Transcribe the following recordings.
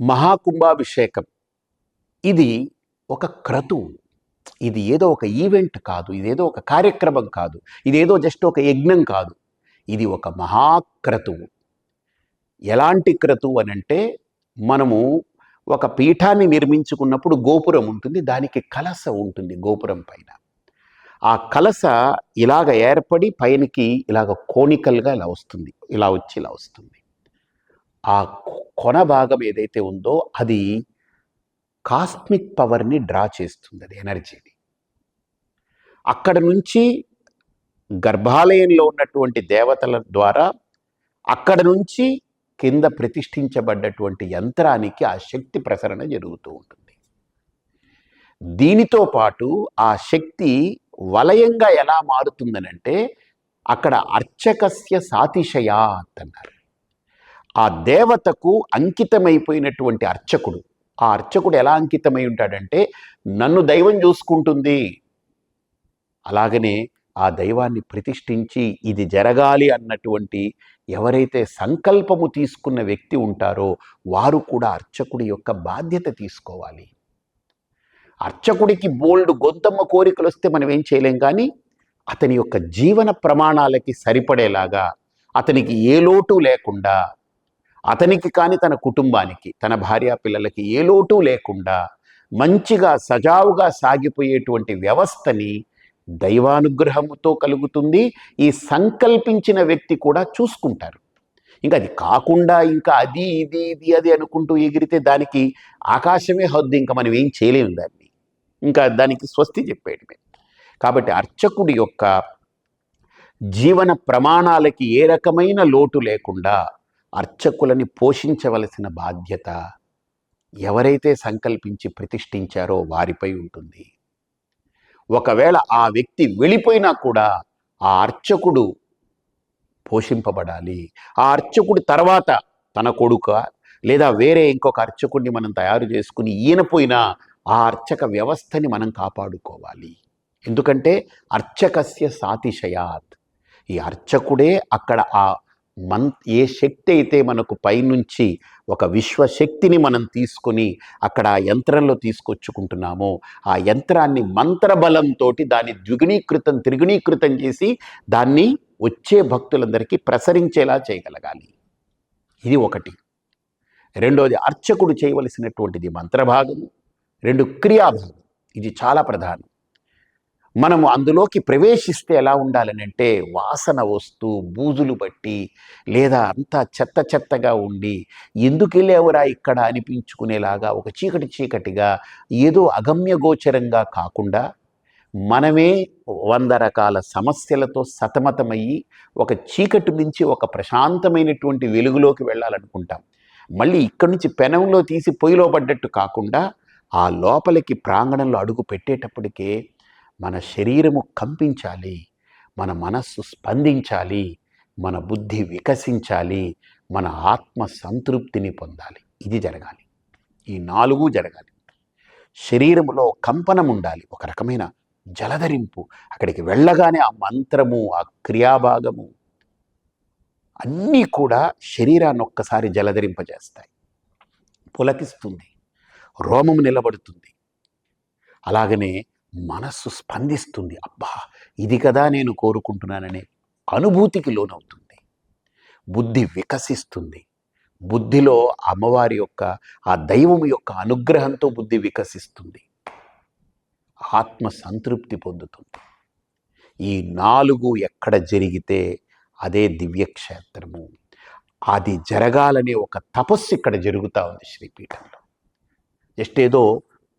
మహాకుంభాభిషేకం. ఇది ఒక క్రతువు. ఇది ఏదో ఒక ఈవెంట్ కాదు. ఇదేదో ఒక కార్యక్రమం కాదు. ఇదేదో జస్ట్ ఒక యజ్ఞం కాదు. ఇది ఒక మహాక్రతువు. ఎలాంటి క్రతువు అని అంటే మనము ఒక పీఠాన్ని నిర్మించుకున్నప్పుడు గోపురం ఉంటుంది. దానికి కలస ఉంటుంది గోపురం పైన. ఆ కలస ఇలాగ ఏర్పడి పైనకి ఇలాగ కోనికల్గా ఇలా వస్తుంది. ఇలా వచ్చి ఇలా వస్తుంది. ఆ కొన భాగం ఏదైతే ఉందో అది కాస్మిక్ పవర్ని డ్రా చేస్తుంది అది ఎనర్జీని అక్కడ నుంచి గర్భాలయంలో ఉన్నటువంటి దేవతల ద్వారా అక్కడ నుంచి కింద ప్రతిష్ఠించబడ్డటువంటి యంత్రానికి ఆ శక్తి ప్రసరణ జరుగుతూ ఉంటుంది. దీనితో పాటు ఆ శక్తి వలయంగా ఎలా మారుతుందనంటే అక్కడ అర్చకస్య సాతిశయాత్ అన్నారు. ఆ దేవతకు అంకితమైపోయినటువంటి అర్చకుడు. ఆ అర్చకుడు ఎలా అంకితమై ఉంటాడంటే నన్ను దైవం చూసుకుంటుంది. అలాగనే ఆ దైవాన్ని ప్రతిష్ఠించి ఇది జరగాలి అన్నటువంటి ఎవరైతే సంకల్పము తీసుకున్న వ్యక్తి ఉంటారో వారు కూడా అర్చకుడి యొక్క బాధ్యత తీసుకోవాలి. అర్చకుడికి బోల్డ్ గొంతమ్మ కోరికలు వస్తే మనం ఏం చేయలేం కానీ అతని యొక్క జీవన ప్రమాణాలకి సరిపడేలాగా అతనికి ఏ లోటు లేకుండా అతనికి కానీ తన కుటుంబానికి తన భార్య పిల్లలకి ఏ లోటు లేకుండా మంచిగా సజావుగా సాగిపోయేటువంటి వ్యవస్థని దైవానుగ్రహముతో కలుగుతుంది. ఈ సంకల్పించిన వ్యక్తి కూడా చూసుకుంటారు. ఇంకా అది కాకుండా ఇంకా అది ఇది ఇది అది అనుకుంటూ ఎగిరితే దానికి ఆకాశమే హద్దు. ఇంకా మనం ఏం చేయలేము దాన్ని. ఇంకా దానికి స్వస్తి చెప్పేయడమే. కాబట్టి అర్చకుడి యొక్క జీవన ప్రమాణాలకి ఏ రకమైన లోటు లేకుండా అర్చకులని పోషించవలసిన బాధ్యత ఎవరైతే సంకల్పించి ప్రతిష్ఠించారో వారిపై ఉంటుంది. ఒకవేళ ఆ వ్యక్తి వెళ్ళిపోయినా కూడా ఆ అర్చకుడు పోషింపబడాలి. ఆ అర్చకుడి తర్వాత తన కొడుక లేదా వేరే ఇంకొక అర్చకుడిని మనం తయారు చేసుకుని ఈయన పోయినా ఆ అర్చక వ్యవస్థని మనం కాపాడుకోవాలి. ఎందుకంటే అర్చకస్య సాతిశయాత్. ఈ అర్చకుడే అక్కడ ఆ మన్ ఏ శక్తి అయితే మనకు పైనుంచి ఒక విశ్వశక్తిని మనం తీసుకొని అక్కడ ఆ యంత్రంలో తీసుకొచ్చుకుంటున్నామో ఆ యంత్రాన్ని మంత్రబలంతో దాన్ని ద్విగుణీకృతం త్రిగుణీకృతం చేసి దాన్ని వచ్చే భక్తులందరికీ ప్రసరించేలా చేయగలగాలి. ఇది ఒకటి. రెండోది అర్చకుడు చేయవలసినటువంటిది మంత్రభాగము. రెండు క్రియాభాగం. ఇది చాలా ప్రధానం. మనము అందులోకి ప్రవేశిస్తే ఎలా ఉండాలనంటే వాసన వస్తూ బూజులు బట్టి లేదా అంతా చెత్త చెత్తగా ఉండి ఎందుకు వెళ్ళేవరా ఇక్కడ అనిపించుకునేలాగా ఒక చీకటి చీకటిగా ఏదో అగమ్య గోచరంగా కాకుండా మనమే వంద రకాల సమస్యలతో సతమతమయ్యి ఒక చీకటి నుంచి ఒక ప్రశాంతమైనటువంటి వెలుగులోకి వెళ్ళాలనుకుంటాం. మళ్ళీ ఇక్కడి నుంచి పెనంలో తీసి పొయ్యిలో పడ్డట్టు కాకుండా ఆ లోపలికి ప్రాంగణంలో అడుగు పెట్టేటప్పటికే మన శరీరము కంపించాలి మన మనస్సు స్పందించాలి మన బుద్ధి వికసించాలి మన ఆత్మ సంతృప్తిని పొందాలి. ఇది జరగాలి. ఈ నాలుగు జరగాలి. శరీరములో కంపనం ఉండాలి. ఒక రకమైన జలధరింపు. అక్కడికి వెళ్ళగానే ఆ మంత్రము ఆ క్రియాభాగము అన్నీ కూడా శరీరాన్ని ఒక్కసారి జలధరింపజేస్తాయి. పులకిస్తుంది. రోమము నిలబడుతుంది. అలాగనే మనస్సు స్పందిస్తుంది అబ్బా! ఇది కదా నేను కోరుకుంటున్నాననే అనుభూతికి లోనవుతుంది. బుద్ధి వికసిస్తుంది. బుద్ధిలో అమ్మవారి యొక్క ఆ దైవం యొక్క అనుగ్రహంతో బుద్ధి వికసిస్తుంది. ఆత్మ సంతృప్తి పొందుతుంది. ఈ నాలుగు ఎక్కడ జరిగితే అదే దివ్యక్షేత్రము. అది జరగాలనే ఒక తపస్సు ఇక్కడ జరుగుతూ ఉంది శ్రీపీఠంలో. జస్ట్ ఏదో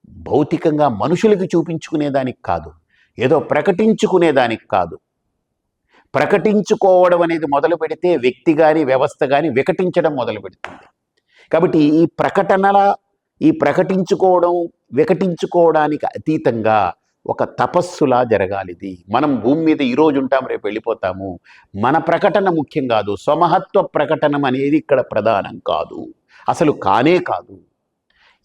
భౌతికంగా మనుషులకి చూపించుకునేదానికి కాదు. ఏదో ప్రకటించుకునేదానికి కాదు. ప్రకటించుకోవడం అనేది మొదలు పెడితే వ్యక్తి కానీ వ్యవస్థ కానీ వికటించడం మొదలు పెడుతుంది. కాబట్టి ఈ ప్రకటనల ఈ ప్రకటించుకోవడం వికటించుకోవడానికి అతీతంగా ఒక తపస్సులా జరగాలిది మనం భూమి మీద ఈరోజు ఉంటాం రేపు వెళ్ళిపోతాము. మన ప్రకటన ముఖ్యం కాదు. స్వమహత్వ ప్రకటనం అనేది ఇక్కడ ప్రధానం కాదు. అసలు కానే కాదు.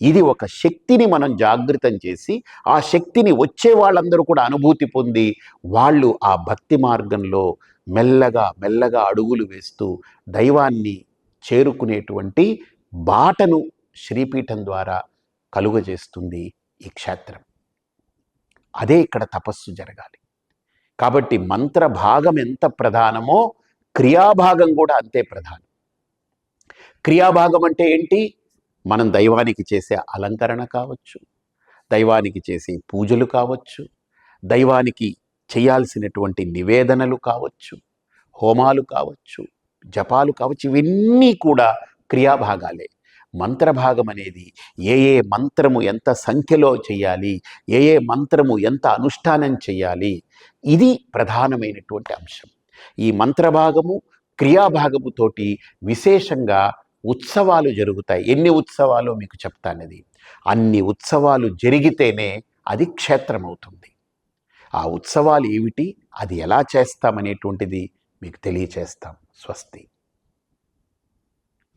ఇది ఒక శక్తిని మనం జాగృతం చేసి ఆ శక్తిని వచ్చే వాళ్ళందరూ కూడా అనుభూతి పొంది వాళ్ళు ఆ భక్తి మార్గంలో మెల్లగా మెల్లగా అడుగులు వేస్తూ దైవాన్ని చేరుకునేటువంటి బాటను శ్రీపీఠం ద్వారా కలుగజేస్తుంది ఈ క్షేత్రం. అదే ఇక్కడ తపస్సు జరగాలి. కాబట్టి మంత్ర భాగం ఎంత ప్రధానమో క్రియాభాగం కూడా అంతే ప్రధానం. క్రియాభాగం అంటే ఏంటి? మనం దైవానికి చేసే అలంకరణ కావచ్చు దైవానికి చేసే పూజలు కావచ్చు దైవానికి చేయాల్సినటువంటి నివేదనలు కావచ్చు హోమాలు కావచ్చు జపాలు కావచ్చు ఇవన్నీ కూడా క్రియాభాగాలే. మంత్రభాగం అనేది ఏ ఏ మంత్రము ఎంత సంఖ్యలో చేయాలి ఏ ఏ మంత్రము ఎంత అనుష్ఠానం చేయాలి ఇది ప్రధానమైనటువంటి అంశం. ఈ మంత్రభాగము క్రియాభాగముతోటి విశేషంగా ఉత్సవాలు జరుగుతాయి. ఎన్ని ఉత్సవాలు మీకు చెప్తానది. అన్ని ఉత్సవాలు జరిగితేనే అది క్షేత్రం అవుతుంది ఆ ఉత్సవాలు ఏమిటి? అది ఎలా చేస్తామనేటువంటిది మీకు తెలియచేస్తాం. స్వస్తి.